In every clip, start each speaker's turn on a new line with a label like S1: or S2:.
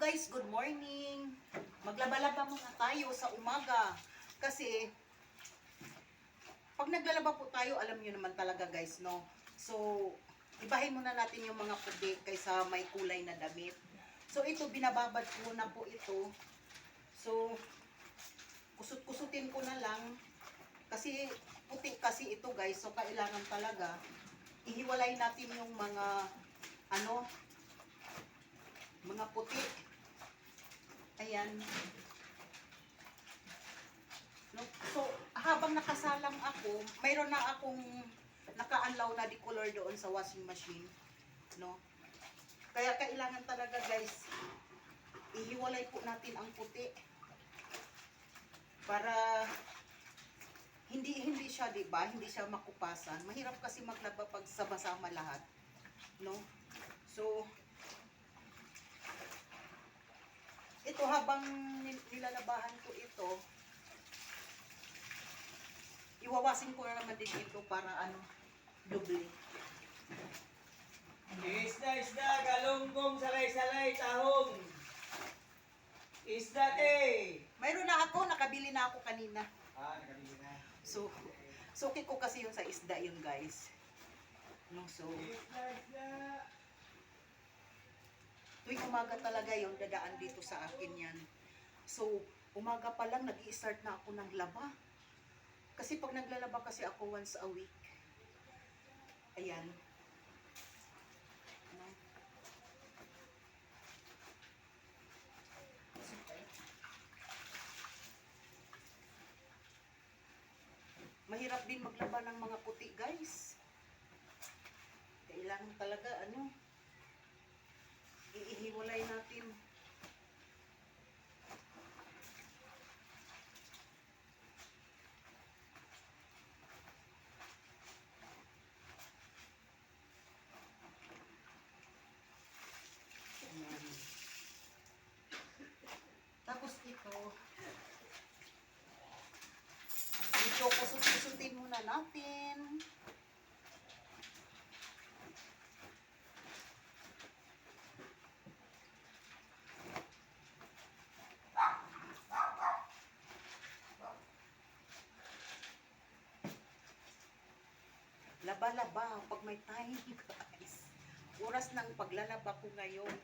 S1: guys, good morning. Maglaba-laba muna tayo sa umaga. Kasi, pag naglalaba po tayo, alam nyo naman talaga guys, no? So, ibahin muna natin yung mga puti kaysa may kulay na damit. So, ito, binababad ko na po ito. So, kusut-kusutin ko na lang. Kasi, puti kasi ito guys. So, kailangan talaga, ihiwalay natin yung mga, ano, mga puti. Ayan. No, so, habang nakasalang ako, mayroon na akong nakaanlaw na decolor doon sa washing machine. No? Kaya kailangan talaga guys, ihiwalay po natin ang puti. Para hindi hindi siya, 'di ba? Hindi siya makupasan. Mahirap kasi maglaba pag sama-sama lahat, no? So, ito habang nil- nilalabahan ko ito, iwawasin ko na naman din ito para ano, doble.
S2: Isda, isda, galunggong, salay-salay, tahong. Isda, te.
S1: Mayroon na ako, nakabili na ako kanina.
S2: Ah, nakabili na.
S1: So, suki ko kasi yun sa isda yun guys. No, so,
S2: Isda, isda.
S1: tuwing umaga talaga yung dadaan dito sa akin yan. So, umaga pa lang, nag start na ako ng laba. Kasi pag naglalaba kasi ako once a week. Ayan. Mahirap din maglaba ng mga puti, guys. Kailangan talaga, ano, iihiwalay natin. Ayan. Tapos ito, ito kusut-kusutin muna natin. Laba-laba pag may time, guys. Oras ng paglalaba ko ngayon.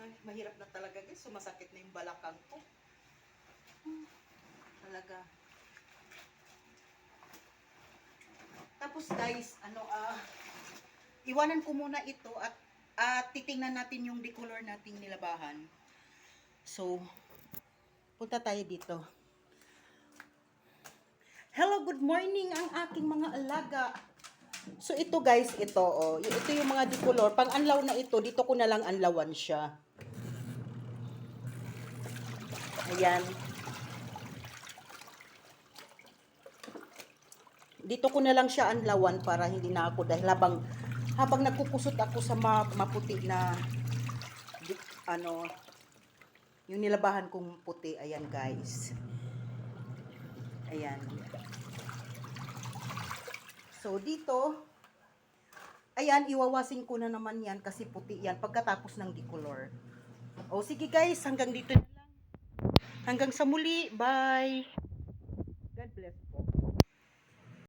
S1: Ay, mahirap na talaga guys. Sumasakit na yung balakang ko. Hmm, talaga. Tapos guys, ano ah, iwanan ko muna ito at at titingnan natin yung decolor nating nilabahan. So, punta tayo dito. Hello, good morning ang aking mga alaga. So ito guys, ito oh, ito yung mga decolor. Pang anlaw na ito, dito ko na lang anlawan siya. Ayan. Dito ko na lang siya anlawan para hindi na ako dahil habang habang nagkukusot ako sa ma, maputi na ano yung nilabahan kong puti, ayan guys. Ayan. So, dito, ayan, iwawasin ko na naman yan kasi puti yan pagkatapos ng decolor. O, sige guys, hanggang dito na lang. Hanggang sa muli. Bye!